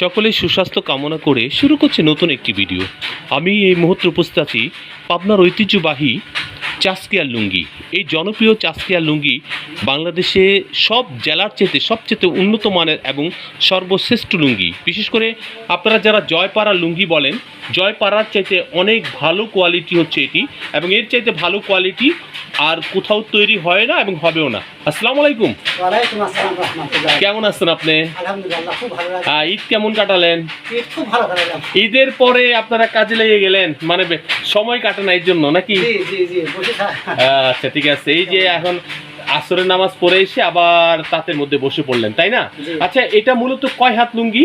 সকলেই সুস্বাস্থ্য কামনা করে শুরু করছে নতুন একটি ভিডিও। আমি এই মুহূর্তে উপস্থিত আছি পাবনার ঐতিহ্যবাহী চাষকিয়ার লুঙ্গি। এই জনপ্রিয় চাষকিয়ার লুঙ্গি বাংলাদেশে সব জেলার চেতে সবচেয়ে উন্নত মানের এবং সর্বশ্রেষ্ঠ লুঙ্গি। বিশেষ করে আপনারা যারা জয়পাড়া লুঙ্গি বলেন, জয়পাড়ার চাইতে অনেক ভালো কোয়ালিটি হচ্ছে এটি এবং এর চাইতে ভালো কোয়ালিটি আর কোথাও তৈরি হয় না এবং হবেও না। আসসালামু আলাইকুম। কেমন আছেন আপনি? ঈদ কেমন কাটালেন? ঈদের পরে আপনারা কাজে লেগে গেলেন? মানে সময় কাটে না এর জন্য নাকি? আচ্ছা ঠিক আছে। এই যে এখন আসরের নামাজ পড়ে এসে আবার তাঁতের মধ্যে বসে পড়লেন তাই না? আচ্ছা এটা মূলত কয় হাত লুঙ্গি?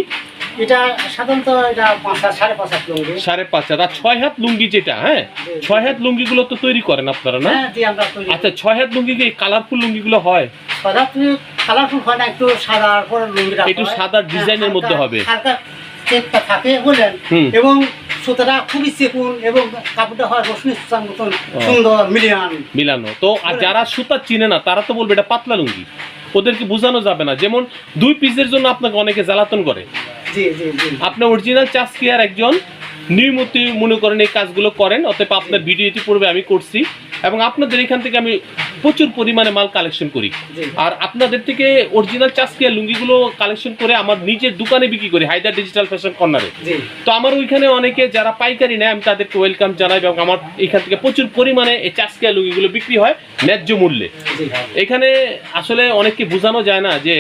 এটা সাধারণত এটা পাঁচ হাত সাড়ে পাঁচ হাত লঙ্গি। সাড়ে পাঁচ হাত। আর ছয় হাত লুঙ্গি যেটা হ্যাঁ? ছয় হাত লুঙ্গিগুলো তো তৈরি করেন আপনারা না? হ্যাঁ জি আমরা তৈরি আচ্ছা ছয় হাত লুঙ্গি কি কালারফুল লুঙ্গিগুলো হয়? সাদা কালারফুল হয় না একটু সাদা একটু সাদা হ্যাঁ, ডিজাইনের মধ্যে হবে। হালকা থাকে এবং খুবই চেকুন এবং কাপড়টা হয় রশ্মি সুতার মতন সুন্দর মিলিয়ান। মিলানো। তো আর যারা সুতা চিনে না তারা তো বলবে এটা পাতলা লুঙ্গি। ওদেরকে বোঝানো যাবে না। যেমন দুই পিসের জন্য আপনাকে অনেকে জ্বালাতন করে। আপনি অরিজিনাল চাষ কেয়ার একজন নিয়মিত মনে করেন এই কাজগুলো করেন অতএব আপনার ভিডিও ইতিপূর্বে আমি করছি এবং আপনাদের এখান থেকে আমি প্রচুর পরিমাণে মাল কালেকশন করি। আর আপনাদের থেকে অরিজিনাল চাষ কেয়ার লুঙ্গিগুলো কালেকশন করে আমার নিজের দোকানে বিক্রি করি হায়দার ডিজিটাল ফ্যাশন কর্নারে তো আমার ওইখানে অনেকে যারা পাইকারি নেয় আমি তাদেরকে ওয়েলকাম জানাই এবং আমার এখান থেকে প্রচুর পরিমাণে এই চাষ কেয়ার লুঙ্গিগুলো বিক্রি হয় ন্যায্য মূল্যে। এখানে আসলে অনেককে বোঝানো যায় না যে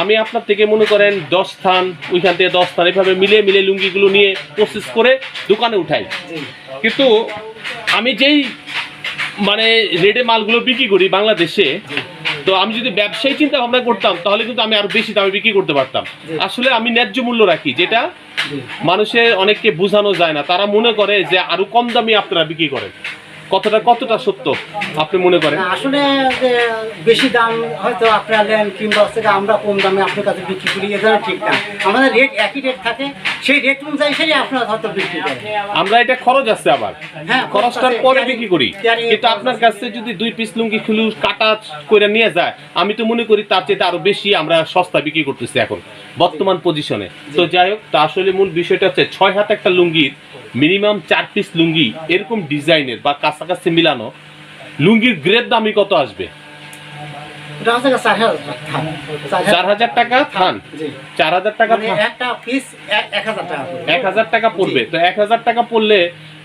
আমি আপনার থেকে মনে করেন দশ স্থান ওইখান থেকে দশ স্থান এভাবে মিলে মিলে লুঙ্গিগুলো নিয়ে প্রসেস করে দোকানে উঠাই। কিন্তু আমি যেই মানে রেডে মালগুলো বিক্রি করি বাংলাদেশে তো আমি যদি ব্যবসায়ী চিন্তা ভাবনা করতাম তাহলে কিন্তু আমি আরও বেশি দামে বিক্রি করতে পারতাম। আসলে আমি ন্যায্য মূল্য রাখি যেটা মানুষের অনেককে বোঝানো যায় না। তারা মনে করে যে আরও কম দামে আপনারা বিক্রি করেন। কতটা কতটা সত্য আপনি মনে করেন? আসলে যে বেশি দাম হয়তো আপনারা নেন কিংবা সেটা আমরা কম দামে আপনার কাছে বিক্রি করি এ ধরনের ঠিক না। আমাদের রেট একই রেট থাকে সেই রেট অনুযায়ী সেই আপনারা হয়তো বিক্রি করেন। আমরা এটা খরচ আছে আবার। হ্যাঁ খরচটার পরে বিক্রি করি। কিন্তু আপনার কাছে যদি দুই পিস লুঙ্গি খুলু কাটা করে নিয়ে যায় আমি তো মনে করি তার চেয়ে আরও বেশি আমরা সস্তা বিক্রি করতেছি এখন। বর্তমান পজিশনে তো যাই হোক তা আসলে মূল বিষয়টা হচ্ছে ছয় হাত একটা লুঙ্গির মিনিমাম চার পিস লুঙ্গি এরকম ডিজাইনের বা কাছাকাছি মিলানো লুঙ্গির গ্রেড দামি কত আসবে? এটা হচ্ছে গিয়ে চার হাজার টাকা। থান। চার হাজার টাকা থান? জি। চার হাজার টাকা থান? একটা পিস এক হাজার এক হাজার টাকা পড়বে। তো এক হাজার টাকা পড়লে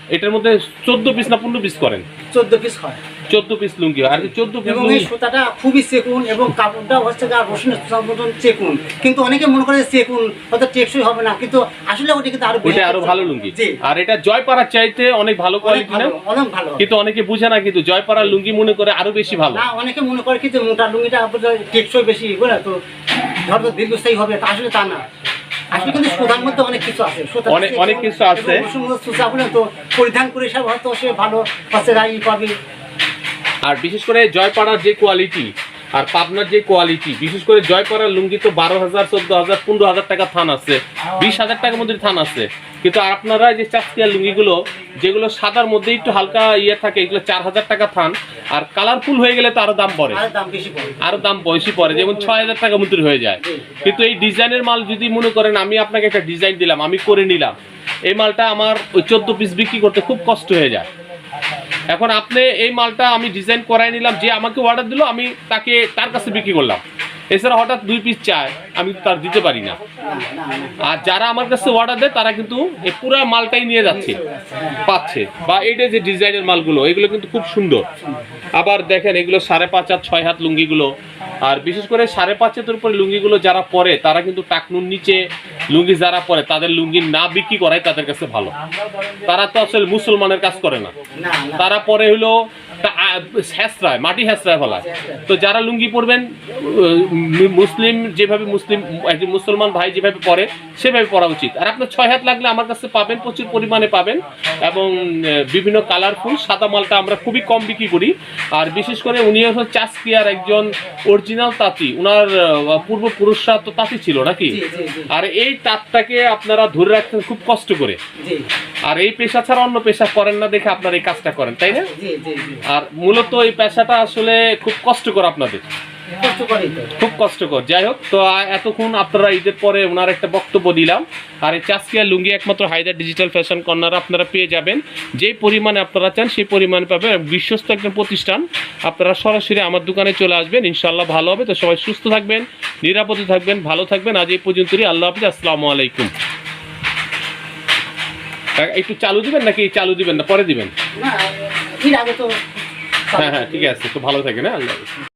এটার মধ্যে চোদ্দ পিস না পনেরো পিস করেন? চোদ্দ পিস হয়। চোদ্দ পিস লুঙ্গি আর চোদ্দ পিস এবং এই সুতাটা খুবই চেকুন এবং কাপড়টা হচ্ছে গিয়ে রসুনের মতন চেকুন কিন্তু অনেকে মনে করে চেকুন হয়তো টেকসই হবে না কিন্তু আসলে ওটা কিন্তু আরও ওইটা আরও ভালো লুঙ্গি আর এটা জয়পাড়ার চাইতে অনেক ভালো কোয়ালিটি না অনেক ভালো কিন্তু অনেকে বুঝে না কিন্তু জয়পাড়ার লুঙ্গি মনে করে আরও বেশি ভালো না অনেকে মনে করে কি যে মোটা লুঙ্গিটা টেকসই বেশি বুঝলে তো ধরো দীর্ঘস্থায়ী হবে তা আসলে তা না আসলে কিন্তু সুতার মধ্যে অনেক কিছু আছে অনেক- কিছু আছে। সুতা তো পরিধান করে সব হয়তো সে ভালো হচ্ছে গাড়ি পাবে আর বিশেষ করে জয়পাড়ার যে কোয়ালিটি আর পাবনার যে কোয়ালিটি বিশেষ করে জয়পাড়ার লুঙ্গি তো বারো হাজার চোদ্দ হাজার পনেরো হাজার টাকা থান আছে বিশ হাজার টাকার মধ্যে থান আছে। কিন্তু আপনারা যে চাষকিয়ার লুঙ্গিগুলো যেগুলো সাদার মধ্যে একটু হালকা ইয়ে থাকে এগুলো চার হাজার টাকা থান আর কালারফুল হয়ে গেলে তো আরও দাম পড়ে। আর দাম বেশি পড়ে। আরও দাম বেশি পড়ে যেমন ছয় হাজার টাকা মধ্যে হয়ে যায়। কিন্তু এই ডিজাইনের মাল যদি মনে করেন আমি আপনাকে একটা ডিজাইন দিলাম আমি করে নিলাম। এই মালটা আমার ওই চোদ্দ পিস বিক্রি করতে খুব কষ্ট হয়ে যায়। এখন আপনি এই মালটা আমি ডিজাইন করাই নিলাম, যে আমাকে অর্ডার দিল, আমি তাকে তার কাছে বিক্রি করলাম। এছাড়া হঠাৎ দুই পিস চায়, আমি তার দিতে পারি না। আর যারা আমার কাছে অর্ডার দেয়, তারা কিন্তু এই পুরো মালটাই নিয়ে যাচ্ছে, পাচ্ছে। বা এইটা যে ডিজাইনের মালগুলো, এগুলো কিন্তু খুব সুন্দর। আবার দেখেন, এগুলো সাড়ে পাঁচ হাত, ছয় হাত লুঙ্গিগুলো আর বিশেষ করে সাড়ে পাঁচ হাতের উপরে লুঙ্গিগুলো যারা পরে তারা কিন্তু টাকনুর নিচে লুঙ্গি যারা পরে তাদের লুঙ্গি না বিক্রি করায় তাদের কাছে ভালো। তারা তো আসলে মুসলমানের কাজ করে না। তারা পরে হলো তা- মাটি হ্যাঁচড়ায় ফেলায় তো যারা লুঙ্গি পরবেন মুসলিম যেভাবে মুসলিম একজন মুসলমান ভাই যেভাবে পরে সেভাবে পরা উচিত। আর আপনার ছয় হাত লাগলে আমার কাছে পাবেন প্রচুর পরিমাণে পাবেন এবং বিভিন্ন কালারফুল সাদা মালটা আমরা খুবই কম বিক্রি করি। আর বিশেষ করে উনি হচ্ছে চাষকিয়ার একজন অরিজিনাল তাঁতি। উনার আহ, পূর্বপুরুষরা তো তাঁতি ছিল নাকি? আর এই তাঁতটাকে আপনারা ধরে রাখতেন খুব কষ্ট করে। আর এই পেশা ছাড়া অন্য পেশা করেন না দেখে আপনারা এই কাজটা করেন তাই না? আর মূলত এই পেশাটা আসলে খুব কষ্টকর আপনাদের। খুব কষ্টকর। যাই হোক তো এতক্ষণ আপনারা ঈদের পরে ওনার একটা বক্তব্য দিলাম। আর এই চাষকিয়া লুঙ্গি একমাত্র হায়দার ডিজিটাল ফ্যাশন কর্নার আপনারা পেয়ে যাবেন। যেই পরিমাণে আপনারা চান সেই পরিমাণে পাবেন। বিশ্বস্ত একজন প্রতিষ্ঠান আপনারা সরাসরি আমার দোকানে চলে আসবেন। ইনশাল্লাহ ভালো হবে। তো সবাই সুস্থ থাকবেন নিরাপদে থাকবেন ভালো থাকবেন। আজ এই পর্যন্তই। আল্লাহ হাফিজ। আসসালামু আলাইকুম। একটু চালু দিবেন নাকি চালু দিবেন না? পরে দিবেন? হ্যাঁ হ্যাঁ ঠিক আছে তো ভালো থাকে না আল্লাহ হাফিজ।